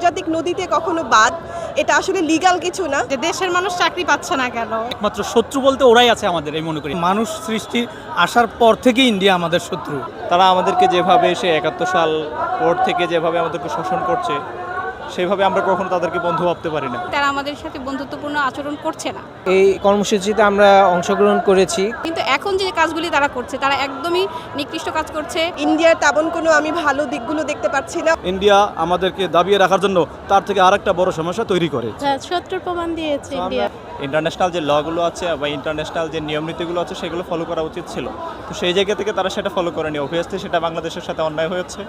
আন্তর্জাতিক নদীতে কখনো বাদ এটা আসলে লিগাল কিছু না। যে দেশের মানুষ চাকরি পাচ্ছে না কেন? একমাত্র শত্রু বলতে ওরাই আছে আমাদের এই মনে করি। মানুষ সৃষ্টি আসার পর থেকে ইন্ডিয়া আমাদের শত্রু। তারা আমাদেরকে যেভাবে সে একাত্তর সাল পর থেকে যেভাবে আমাদেরকে শোষণ করছে সেইভাবে আমরা কখনো তাদেরকে বন্ধু ভাবতে পারি না। তারা আমাদের সাথে বন্ধুত্বপূর্ণ আচরণ করছে না। এই কর্মসূচিতে আমরা অংশগ্রহণ করেছি। কিন্তু এখন যে কাজগুলি তারা করছে তারা একদমই নিকৃষ্ট কাজ করছে। ইন্ডিয়ার তেমন কোনো আমি ভালো দিকগুলো দেখতে পাচ্ছি না। ইন্ডিয়া আমাদেরকে দাবিয়ে রাখার জন্য তার থেকে আরেকটা বড় সমস্যা তৈরি করে। শত্রুর প্রমাণ দিয়েছে ইন্ডিয়া। ইন্টারন্যাশনাল যে লগুলো আছে বা ইন্টারন্যাশনাল যে নিয়ম নীতিগুলো আছে সেগুলো ফলো করা উচিত ছিল। তো সেই জায়গা থেকে তারা সেটা ফলো করেনি। অবভিয়াসলি সেটা বাংলাদেশের সাথে অন্যায় হয়েছে।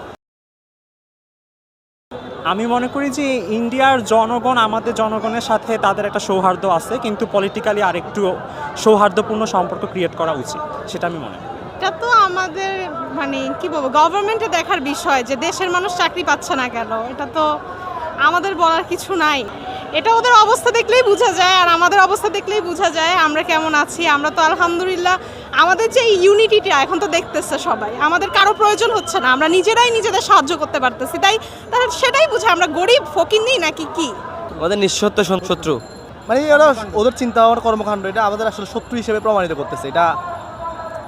আমি মনে করি যে ইন্ডিয়ার জনগণ, আমাদের জনগণের সাথে তাদের একটা সৌহার্দ্য আছে, কিন্তু পলিটিক্যালি আরেকটু সৌহার্দ্যপূর্ণ সম্পর্ক ক্রিয়েট করা উচিত, সেটা আমি মনে করি। এটা তো আমাদের মানে কি বলব গভর্নমেন্টে দেখার বিষয় যে দেশের মানুষ চাকরি পাচ্ছে না কেন, এটা তো আমাদের বলার কিছু নাই। এটা ওদের অবস্থা দেখলেই বোঝা যায় আর আমাদের অবস্থা দেখলেই বোঝা যায় আমরা কেমন আছি আমরা তো আলহামদুলিল্লাহ আমাদের যে ইউনিটিটা এখন তো দেখতেছে সবাই আমাদের কারও প্রয়োজন হচ্ছে না আমরা নিজেরাই নিজেদের সাহায্য করতে পারতেছি তাই তারা সেটাই বুঝে আমরা গরিব ফকির নেই নাকি কি? আমাদের নিঃসত্ব শত্রু। মানে ওরা ওদের চিন্তা ভাবনা কর্মকাণ্ড এটা আমাদের আসলে শত্রু হিসেবে প্রমাণিত করতেছে এটা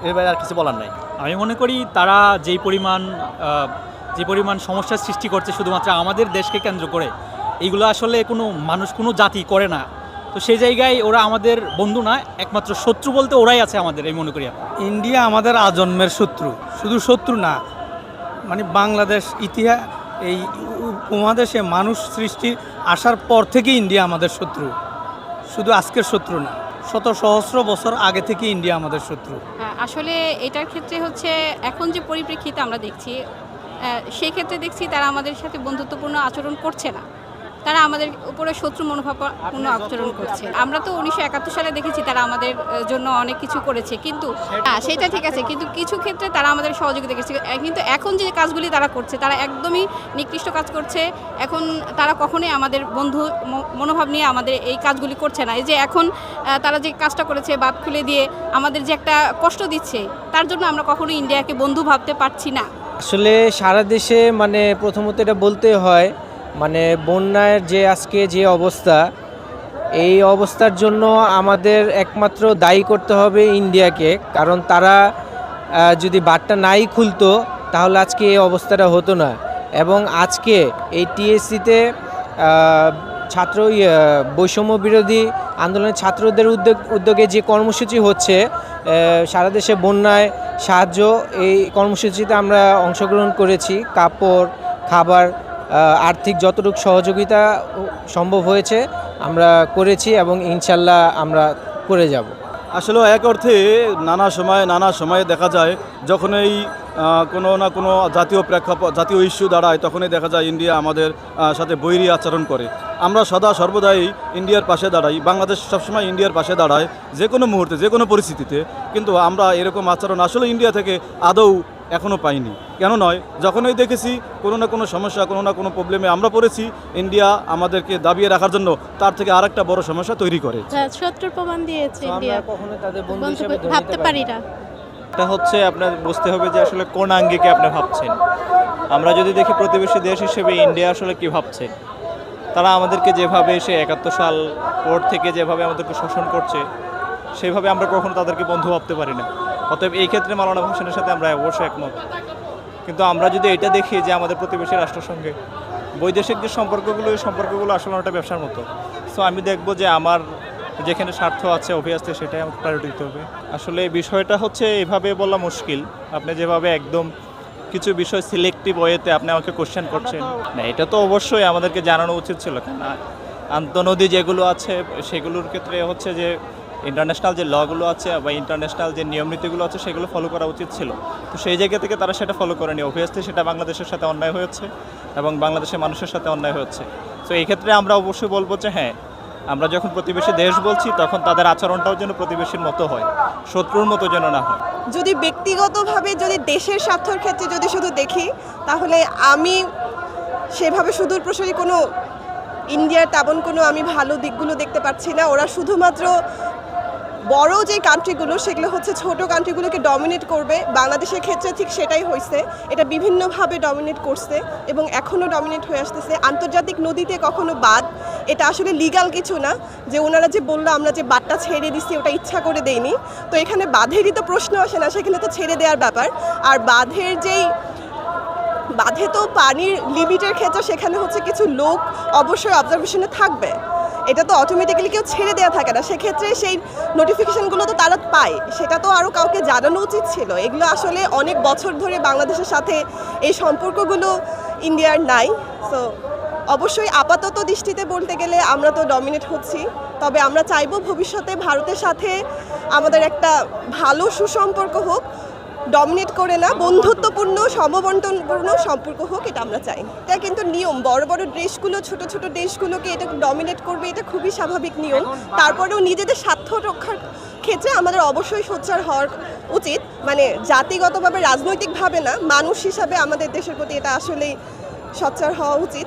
এর বাইরে আর কিছু বলার নাই। আমি মনে করি তারা যেই পরিমাণ যে পরিমাণ সমস্যার সৃষ্টি করছে শুধুমাত্র আমাদের দেশকে কেন্দ্র করে এইগুলো আসলে কোনো মানুষ কোনো জাতি করে না। তো সেই জায়গায় ওরা আমাদের বন্ধু না একমাত্র শত্রু বলতে ওরাই আছে আমাদের এই মনে করি ইন্ডিয়া আমাদের আজন্মের শত্রু শুধু শত্রু না মানে বাংলাদেশ ইতিহাস এই উপমহাদেশে মানুষ সৃষ্টি আসার পর থেকে ইন্ডিয়া আমাদের শত্রু। শুধু আজকের শত্রু না শত সহস্র বছর আগে থেকে ইন্ডিয়া আমাদের শত্রু। আহ, আসলে এটার ক্ষেত্রে হচ্ছে এখন যে পরিপ্রেক্ষিতে আমরা দেখছি সেই ক্ষেত্রে দেখছি তারা আমাদের সাথে বন্ধুত্বপূর্ণ আচরণ করছে না। তারা আমাদের উপরে শত্রু মনোভাবপূর্ণ আচরণ করছে। আমরা তো উনিশশো একাত্তর সালে দেখেছি তারা আমাদের জন্য অনেক কিছু করেছে কিন্তু হ্যাঁ সেটা ঠিক আছে কিন্তু কিছু ক্ষেত্রে তারা আমাদের সহযোগিতা করেছে। আহ, কিন্তু এখন যে কাজগুলি তারা করছে তারা একদমই নিকৃষ্ট কাজ করছে। এখন তারা কখনোই আমাদের বন্ধু মনোভাব নিয়ে আমাদের এই কাজগুলি করছে না। এই যে এখন তারা যে কাজটা করেছে বাদ খুলে দিয়ে আমাদের যে একটা কষ্ট দিচ্ছে তার জন্য আমরা কখনো ইন্ডিয়াকে বন্ধু ভাবতে পারছি না। আসলে সারা দেশে মানে প্রথমত এটা বলতে হয় মানে বন্যার যে আজকে যে অবস্থা, এই অবস্থার জন্য আমাদের একমাত্র দায়ী করতে হবে ইন্ডিয়াকে। কারণ তারা যদি বাটটা নাই খুলতো, তাহলে আজকে এই অবস্থাটা হতো না। এবং আজকে এই টিএসসিতে ছাত্র বৈষম্য বিরোধী আন্দোলনের ছাত্রদের উদ্যোগ, উদ্যোগে যে কর্মসূচি হচ্ছে সারা দেশে বন্যায় সাহায্য, এই কর্মসূচিতে আমরা অংশগ্রহণ করেছি। কাপড়, খাবার আর্থিক যতটুকু সহযোগিতা সম্ভব হয়েছে, আমরা করেছি এবং ইনশাল্লাহ আমরা করে যাব। আসলে এক অর্থে নানা সময় নানা সময়ে দেখা যায়, যখন এই কোনো না কোনো জাতীয় প্রেক্ষাপট, জাতীয় ইস্যু দাঁড়ায়, তখনই দেখা যায় ইন্ডিয়া আমাদের সাথে বৈরী আচরণ করে। আমরা সদা সর্বদাই ইন্ডিয়ার পাশে দাঁড়াই, বাংলাদেশ সবসময় ইন্ডিয়ার পাশে দাঁড়ায়, যে কোনো মুহূর্তে, যে কোনো পরিস্থিতিতে। কিন্তু আমরা এরকম আচরণ আসলে ইন্ডিয়া থেকে আদৌ এখনও পাইনি। কেন নয়? যখনই দেখেছি কোনো না কোনো সমস্যা কোনো না কোনো প্রবলেমে আমরা পড়েছি ইন্ডিয়া আমাদেরকে দাবিয়ে রাখার জন্য তার থেকে আরেকটা বড় সমস্যা তৈরি করে। শত্রুর প্রমাণ দিয়েছে ইন্ডিয়া কখনো তাদের বন্ধু বন্ধু হিসেবে ভাবতে পারি না। এটা হচ্ছে আপনার বুঝতে হবে যে আসলে কোন আঙ্গিকে আপনি ভাবছেন। আমরা যদি দেখি প্রতিবেশী দেশ হিসেবে ইন্ডিয়া আসলে কি ভাবছে তারা আমাদেরকে যেভাবে সে একাত্তর সাল পর থেকে যেভাবে আমাদেরকে শোষণ করছে সেভাবে আমরা কখনো তাদেরকে বন্ধু ভাবতে পারি না। অতএব এই ক্ষেত্রে মালানা ভাষণের সাথে আমরা অবশ্যই একমত। কিন্তু আমরা যদি এটা দেখি যে আমাদের প্রতিবেশী রাষ্ট্রের সঙ্গে বৈদেশিক যে সম্পর্কগুলো, এই সম্পর্কগুলো আসলে একটা ব্যবসার মতো। সো আমি দেখব যে আমার যেখানে স্বার্থ আছে অভিয়াসলি সেটাই আমাকে প্রায়োরিটি দিতে হবে। আসলে বিষয়টা হচ্ছে এভাবে বলা মুশকিল। আপনি যেভাবে একদম কিছু বিষয় সিলেক্টিভ ওয়েতে আপনি আমাকে কোশ্চেন করছেন, না, এটা তো অবশ্যই আমাদেরকে জানানো উচিত ছিল। কেন আন্তনদী যেগুলো আছে, সেগুলোর ক্ষেত্রে হচ্ছে যে ইন্টারন্যাশনাল যে লগুলো আছে বা ইন্টারন্যাশনাল যে নিয়ম নীতিগুলো আছে, সেগুলো ফলো করা উচিত ছিল। তো সেই জায়গা থেকে তারা সেটা ফলো করেনি। অবভিয়াসলি সেটা বাংলাদেশের সাথে অন্যায় হয়েছে এবং বাংলাদেশের মানুষের সাথে অন্যায় হচ্ছে তো এই ক্ষেত্রে আমরা অবশ্যই বলব যে হ্যাঁ আমরা যখন প্রতিবেশী দেশ বলছি, তখন তাদের আচরণটাও যেন প্রতিবেশীর মতো হয়, শত্রুর মতো যেন না হয়। যদি ব্যক্তিগতভাবে যদি দেশের স্বার্থের ক্ষেত্রে যদি শুধু দেখি, তাহলে আমি সেভাবে সুদূর প্রসারী কোনো ইন্ডিয়ার তেমন কোনো আমি ভালো দিকগুলো দেখতে পাচ্ছি না। ওরা শুধুমাত্র বড় যে কান্ট্রিগুলো সেগুলো হচ্ছে ছোট কান্ট্রিগুলোকে ডমিনেট করবে। বাংলাদেশের ক্ষেত্রে ঠিক সেটাই হয়েছে এটা বিভিন্নভাবে ডমিনেট করছে এবং এখনও ডমিনেট হয়ে আসতেছে। আন্তর্জাতিক নদীতে কখনো বাদ। এটা আসলে লিগাল কিছু না। যে ওনারা যে বলল, আমরা যে বাদটা ছেড়ে দিচ্ছি ওটা ইচ্ছা করে দেইনি। তো এখানে বাঁধেরই তো প্রশ্ন আসে না, সেখানে তো ছেড়ে দেওয়ার ব্যাপার। আর বাঁধের যেই বাঁধে তো পানির লিমিটের ক্ষেত্রে সেখানে হচ্ছে কিছু লোক অবশ্যই অবজারভেশনে থাকবে। এটা তো অটোমেটিক্যালি কেউ ছেড়ে দেওয়া থাকে না। সেক্ষেত্রে সেই নোটিফিকেশানগুলো তো তারা পায়। সেটা তো আরও কাউকে জানানো উচিত ছিল। এগুলো আসলে অনেক বছর ধরে বাংলাদেশের সাথে এই সম্পর্কগুলো ইন্ডিয়ার নাই। সো অবশ্যই আপাতত দৃষ্টিতে বলতে গেলে আমরা তো ডমিনেট হচ্ছি। তবে আমরা চাইব ভবিষ্যতে ভারতের সাথে আমাদের একটা ভালো সুসম্পর্ক হোক। ডমিনেট করে না বন্ধুত্বপূর্ণ সমবন্টনপূর্ণ সম্পর্ক হোক এটা আমরা চাই। এটা কিন্তু নিয়ম। বড় বড় দেশগুলো ছোট ছোট দেশগুলোকে এটা ডমিনেট করবে এটা খুবই স্বাভাবিক নিয়ম। তারপরেও নিজেদের স্বার্থ রক্ষার ক্ষেত্রে আমাদের অবশ্যই সোচ্চার হওয়ার উচিত। মানে জাতিগতভাবে রাজনৈতিকভাবে না মানুষ হিসাবে আমাদের দেশের প্রতি এটা আসলেই সোচ্চার হওয়া উচিত।